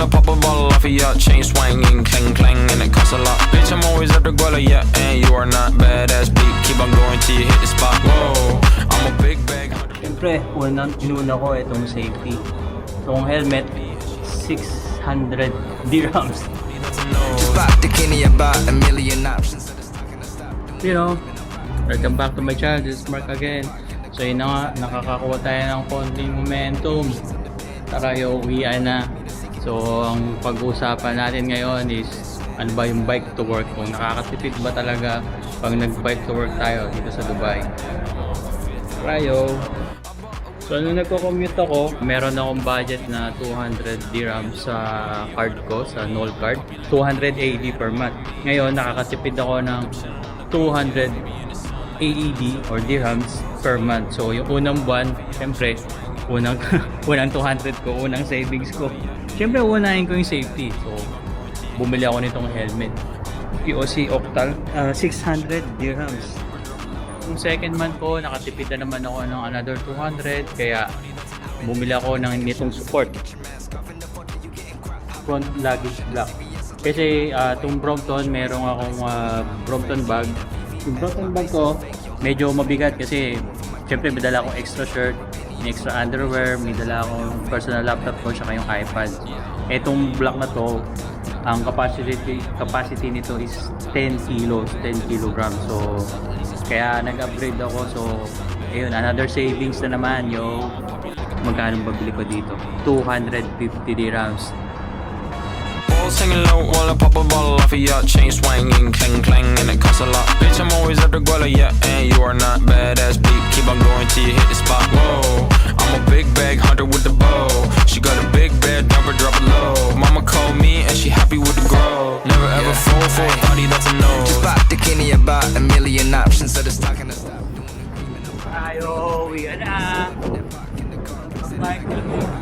while I pop a bottle off of ya. Chain swinging, clang clang, and it costs a lot. Bitch, I'm always at the guala, yeah. And you are not badass beat. Keep on going till you hit the spot. Whoa, I'm a big bag. Siyempre, unang inuna ko itong safety. Itong helmet, 600 dirhams. You know, welcome back to my channel. This is Mark again. So yun na nga, nakakakuha tayo ng konting momentum. Tara, uwian na. So, ang pag-uusapan natin ngayon is ano ba yung bike to work? Kung nakakatipid ba talaga pag nag-bike to work tayo dito sa Dubai. Tayo. So, nung nagko-commute ako, meron akong budget na 200 dirhams sa card ko, sa Knoll card. 280 per month. Ngayon, nakakatipid ako ng 200 AED or dirhams per month. So, yung unang buwan, syempre, unang, unang 200 ko, unang savings ko. Syempre, unahin ko yung safety. So, bumili ako nitong helmet. POC Octal, ah, 600 dirhams. Yung second month ko, nakatipid na naman ako ng another 200. Kaya, bumili ako ng nitong support. Front luggage block. Kasi uh, itong Brompton, merong akong ah, Brompton bag. Yung Brompton bag ko, medyo mabigat kasi syempre may dala akong extra shirt, may extra underwear, may dala akong personal laptop ko, saka yung iPad. Etong block na to, ang capacity capacity nito is 10 kilos, 10 kilograms. So, kaya nag-upgrade ako. So, ayun, another savings na naman, yo. Magkano ba bili ko dito? 250 dirhams. Balls hanging low while I pop a bottle off of ya. Chain swinging, clang clang, and it costs a lot. Bitch, I'm always at the guala, yeah. And you are not badass beat. Keep on going till you hit the spot. Whoa, I'm a big bag hunter with the bow. She got a big bed, never drop it low. Mama called me and she happy with the grow. Never ever fall for a body that's a no. Just bought the Kenny, I bought a million options. So the stock and the stop. Tayo, uwi na. Bye.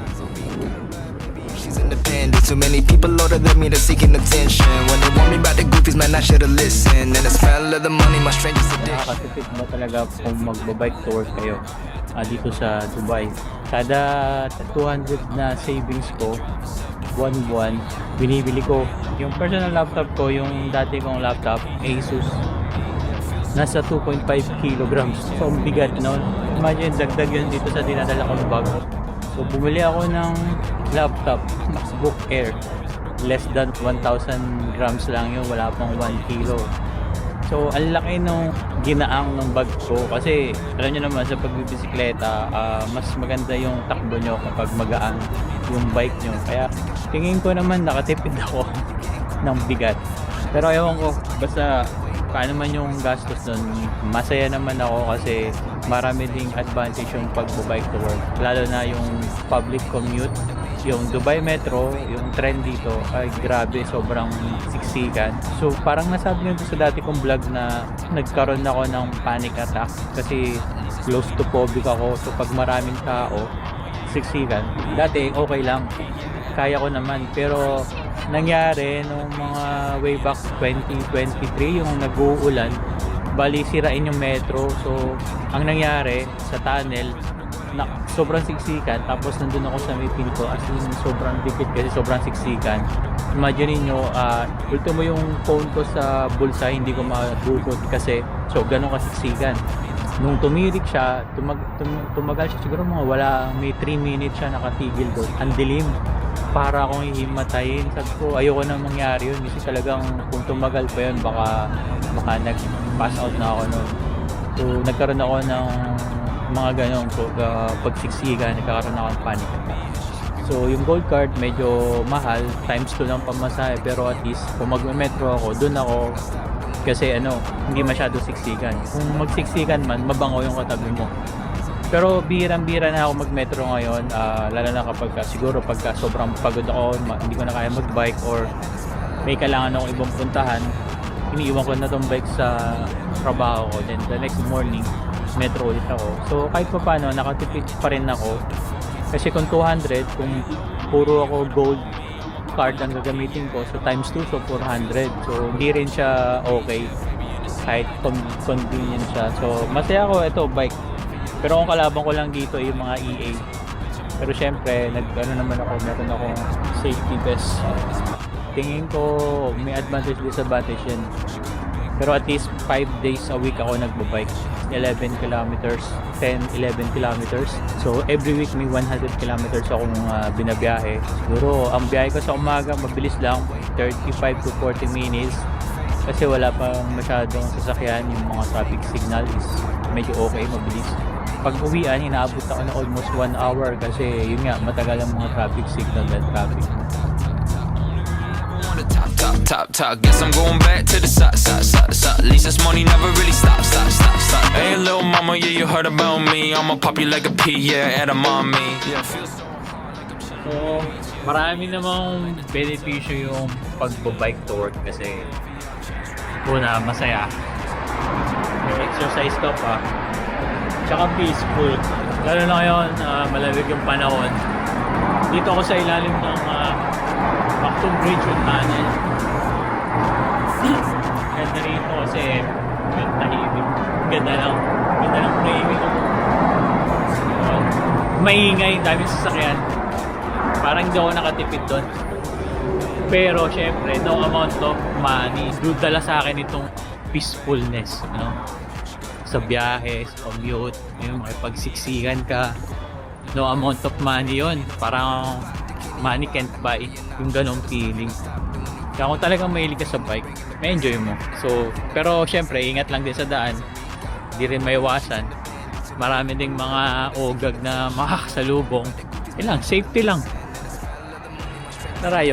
She's independent. Too many people older than me, they're seeking attention. When they want me about the goofies, man, I should've listened. And the smell of the money, my strangest addiction. Nakakatipid ba talaga kung magbabike to work kayo ah, dito sa Dubai? Kada 200 na savings ko, one buwan, binibili ko yung personal laptop ko, yung dati kong laptop, Asus, nasa 2.5 kilograms. So, bigat, no? Imagine, dagdag yun dito sa dinadala kong bag. So, bumili ako ng laptop, MacBook Air. Less than 1,000 grams lang yun, wala pang 1 kilo. So, ang laki nung ginaang ng bag ko kasi alam nyo naman sa pagbibisikleta, ah, mas maganda yung takbo nyo kapag magaan yung bike nyo. Kaya tingin ko naman nakatipid ako ng bigat. Pero ewan ko, basta paano man yung gastos nun, masaya naman ako kasi marami ding advantage yung pag-bike to work. Lalo na yung public commute, yung Dubai Metro, yung trend dito, ay grabe, sobrang siksikan. So parang nasabi nyo sa dati kong vlog na nagkaroon ako ng panic attack kasi claustrophobic ako. So pag maraming tao, siksikan. Dati okay lang, kaya ko naman. Pero nangyari nung mga way back 2023 yung nag-uulan, bali sirain yung metro. So ang nangyari sa tunnel, na sobrang siksikan tapos nandun ako sa may pinto as in sobrang dikit kasi sobrang siksikan. Imagine niyo uh, ultimo yung phone ko sa bulsa hindi ko madukot kasi so ganun kasiksikan. Nung tumirik siya tumag, tum, tumagal siya siguro mga wala may 3 minutes siya nakatigil doon. Ang dilim. Para akong hihimatayin. Sabi ko ayoko na mangyari yun. Kasi talagang kung tumagal pa yun baka baka nag pass out na ako noon so nagkaroon ako ng mga ganun pag, uh, pagsiksikan nagkakaroon ako ng panic attack. So yung gold card medyo mahal times 2 ng pamasahe pero at least kung mag-metro ako dun ako kasi ano hindi masyado siksikan. Kung magsiksikan man mabango yung katabi mo. Pero birang-bira na ako mag-metro ngayon ah, lalo na kapag ka, siguro pagka sobrang pagod ako hindi ko na kaya mag-bike or may kailangan akong ibang puntahan iniiwan ko na tong bike sa trabaho ko. Then the next morning metro ulit ako. So kahit pa paano nakatipid pa rin ako. Kasi kung 200 kung puro ako gold card ang gagamitin ko so times 2 so 400 so hindi rin siya okay. Kahit con- convenient siya. So masaya ako. Ito bike. Pero kung kalaban ko lang dito yung mga EA Pero syempre, nag ano naman ako, meron akong safety vest. Tingin ko may advantage disadvantage yan. Pero at least 5 days a week ako nagbabike. 11 kilometers, 10, 11 kilometers. So every week may 100 kilometers akong ah, binabiyahe. Siguro ang biyahe ko sa umaga mabilis lang, 35 to 40 minutes. Kasi wala pang masyadong sasakyan, yung mga traffic signal is medyo okay, mabilis. Pag uwian, inaabot ako na almost 1 hour kasi yun nga, matagal ang mga traffic signal and traffic. On top, top. Guess I'm going back to the side, side, side, side. At least this money never really stops, stop, stop, stop. Hey, little mama, yeah, you heard about me. I'ma pop you like a pea, yeah, at a mommy. Yeah, so marami namang benepisyo yung pagbo-bike to work kasi una, masaya. May exercise ka pa. Tsaka peaceful. Lalo na ngayon, ah, malamig yung panahon. Dito ako sa ilalim ng uh, Bridge yung tunnel. Ganda rito kasi yung tahimik. Ganda lang. Ganda lang tahimik. Yun. Maingay, daming sasakyan parang hindi ako nakatipid doon. Pero syempre, no amount of money, dudala sa akin itong peacefulness, no? Sa biyahe, sa commute, yung makipagsiksikan ka, no amount of money yon Parang money can't buy yung ganong feeling. Kaya kung talagang mahilig ka sa bike, may enjoy mo. So, pero syempre, ingat lang din sa daan. Hindi rin maiwasan. Marami ding mga ogag na makakasalubong. Ilang, safety lang. Tara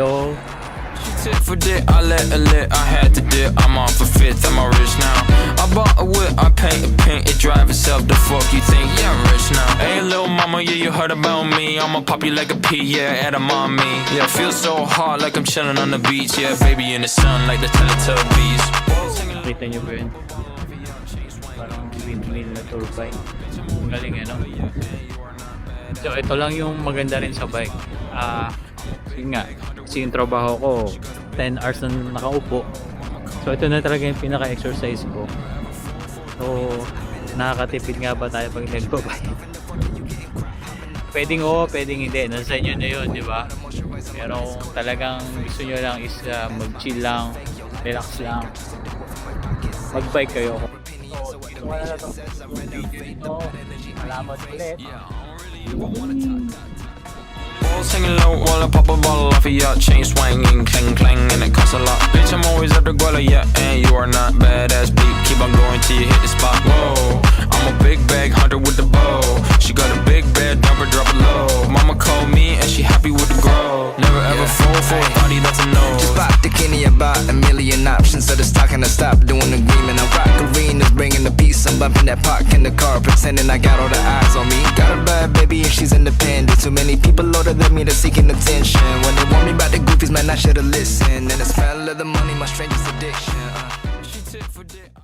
Tit for dick, I let her lit, I had to dip. I'm off a fifth, I'm all rich now. I bought a whip, I paint a paint, it drive itself. The fuck you think? Yeah, I'm rich now. Hey, little mama, yeah, you heard about me. I'ma pop you like a pea, yeah, at a mommy. Yeah, feel so hot like I'm chilling on the beach. Yeah, baby in the sun like the Teletubbies. Kita nyo ba yun? Parang windmill na tour bike. Ang galing? So ito lang yung maganda rin sa bike. Ah, yun nga. Kasi yung trabaho ko, 10 hours na nakaupo. So ito na talaga yung pinaka-exercise ko. So, nakakatipid nga ba tayo pag nagbabike? pwedeng oo, pwedeng hindi. Nasa inyo na yun, di ba? Pero kung talagang gusto nyo lang is ah, mag-chill lang, relax lang, mag-bike kayo. So, dito ka na lang video ito. Salamat ulit. Balls hanging low while I pop a bottle off of yacht. Chain swinging, clang clang, and it costs a lot. Bitch, I'm always at the guala, yeah, and you are not badass beat. Keep on going till you hit the spot. Whoa, I'm a big bag hunter with the bow. She got a big bed, number drop it low. Mama called me and she happy with the grow. Never ever fall for a thotty, that's a no. Just bought the Kenny about a million options. So the stock and I stop doing the agreement. I rock arenas, bringing the peace. I'm bumping that park in the car, pretending I got all the eyes on me. Got a bad baby and she's independent. Too many people older than me that's seeking attention. When they want me about the goofies, man, I should've listened. And the smell of the money, my strangest addiction. Uh. She tit for dick.